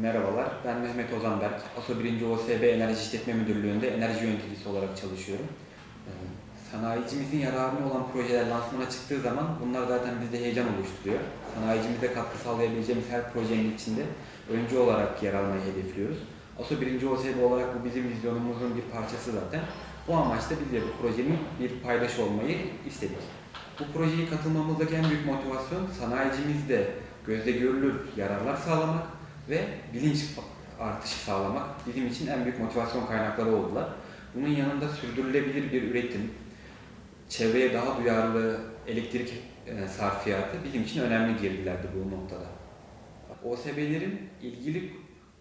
Merhabalar, ben Mehmet Ozanberk. ASO 1. OSB Enerji İşletme Müdürlüğü'nde enerji yöneticisi olarak çalışıyorum. Ee, Sanayicimizin yararına olan projeler lansmana çıktığı zaman bunlar zaten bizde heyecan oluşturuyor. Sanayicimize katkı sağlayabileceğimiz her projenin içinde öncü olarak yer almayı hedefliyoruz. ASO 1. OSB olarak bu bizim vizyonumuzun bir parçası zaten. Bu amaçla biz de bu projenin bir paydaşı olmayı istedik. Bu projeye katılmamızdaki en büyük motivasyon sanayicimizde gözle görülür yararlar sağlamak ve bilinç artışı sağlamak bizim için en büyük motivasyon kaynakları oldular. Bunun yanında sürdürülebilir bir üretim, çevreye daha duyarlı elektrik e, sarfiyatı bizim için önemli girdilerdi bu noktada. OSB'lerin ilgili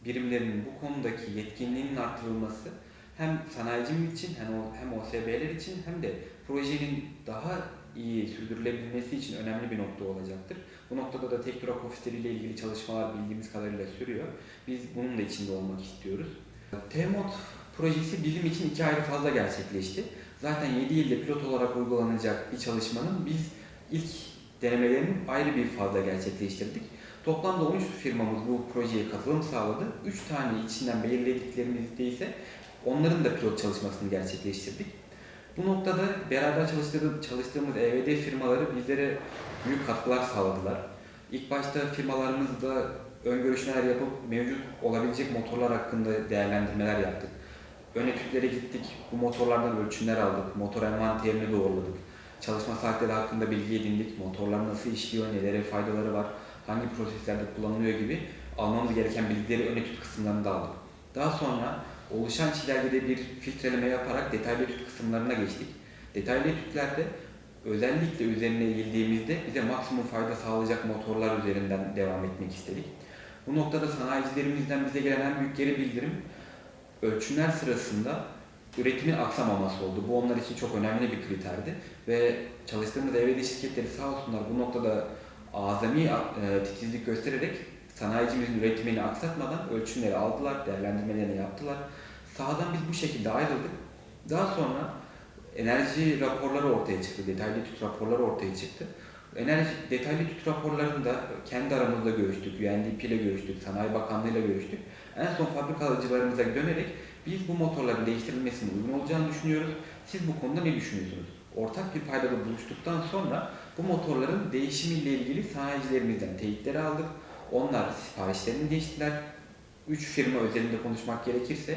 birimlerinin bu konudaki yetkinliğinin artırılması hem sanayicimiz için hem OSB'ler için hem de projenin daha iyi sürdürülebilmesi için önemli bir nokta olacaktır. Bu noktada da tek durak ofisleriyle ilgili çalışmalar bildiğimiz kadarıyla sürüyor. Biz bunun da içinde olmak istiyoruz. TMOD projesi bizim için iki ayrı fazla gerçekleşti. Zaten 7 ilde pilot olarak uygulanacak bir çalışmanın biz ilk denemelerini ayrı bir fazla gerçekleştirdik. Toplamda 13 firmamız bu projeye katılım sağladı. 3 tane içinden belirlediklerimizde ise onların da pilot çalışmasını gerçekleştirdik. Bu noktada beraber çalıştığımız, çalıştığımız EVD firmaları bizlere büyük katkılar sağladılar. İlk başta firmalarımızla ön görüşmeler yapıp mevcut olabilecek motorlar hakkında değerlendirmeler yaptık. Ön etütlere gittik, bu motorlardan ölçümler aldık, motor envanterini doğruladık. Çalışma saatleri hakkında bilgi edindik, motorlar nasıl işliyor, nelere faydaları var, hangi proseslerde kullanılıyor gibi almamız gereken bilgileri ön etüt kısımlarında aldık. Daha sonra oluşan çizelgede bir filtreleme yaparak detaylı etüt kısımlarına geçtik. Detaylı etütlerde özellikle üzerine eğildiğimizde bize maksimum fayda sağlayacak motorlar üzerinden devam etmek istedik. Bu noktada sanayicilerimizden bize gelen en büyük geri bildirim ölçümler sırasında üretimin aksamaması oldu. Bu onlar için çok önemli bir kriterdi ve çalıştığımız evde şirketleri sağ olsunlar bu noktada azami e, titizlik göstererek sanayicimizin üretimini aksatmadan ölçümleri aldılar, değerlendirmelerini yaptılar. Sahadan biz bu şekilde ayrıldık. Daha sonra enerji raporları ortaya çıktı, detaylı tüt raporları ortaya çıktı. Enerji detaylı tüt raporlarında kendi aramızda görüştük, UNDP ile görüştük, Sanayi Bakanlığı ile görüştük. En son fabrikacılarımıza dönerek biz bu motorların değiştirilmesinin uygun olacağını düşünüyoruz. Siz bu konuda ne düşünüyorsunuz? Ortak bir paydada buluştuktan sonra bu motorların değişimiyle ilgili sanayicilerimizden teyitleri aldık. Onlar siparişlerini geçtiler. Üç firma özelinde konuşmak gerekirse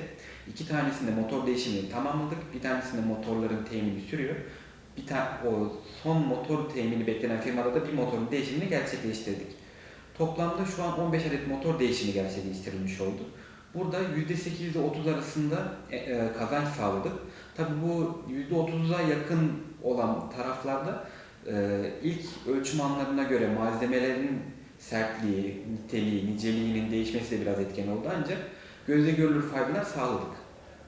iki tanesinde motor değişimini tamamladık. Bir tanesinde motorların temini sürüyor. Bir tane o son motor temini beklenen firmada da bir motorun değişimini gerçekleştirdik. Toplamda şu an 15 adet motor değişimi gerçekleştirilmiş oldu. Burada %8 ile 30 arasında e, e, kazanç sağladık. Tabi bu %30'a yakın olan taraflarda e, ilk ölçüm anlarına göre malzemelerin sertliği, niteliği, niceliğinin değişmesi de biraz etken oldu ancak gözle görülür faydalar sağladık.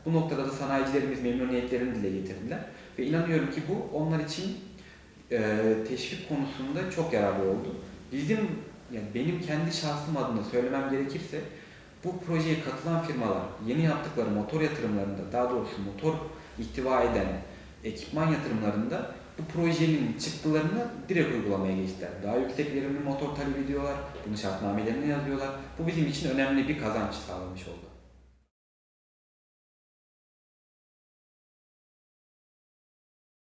Bu noktada da sanayicilerimiz memnuniyetlerini dile getirdiler ve inanıyorum ki bu onlar için e, teşvik konusunda çok yararlı oldu. Bizim yani benim kendi şahsım adına söylemem gerekirse bu projeye katılan firmalar yeni yaptıkları motor yatırımlarında daha doğrusu motor ihtiva eden ekipman yatırımlarında bu projenin çıktılarını direkt uygulamaya geçtiler. Daha yüksek verimli motor talep ediyorlar, bunu şartnamelerine yazıyorlar. Bu bizim için önemli bir kazanç sağlamış oldu.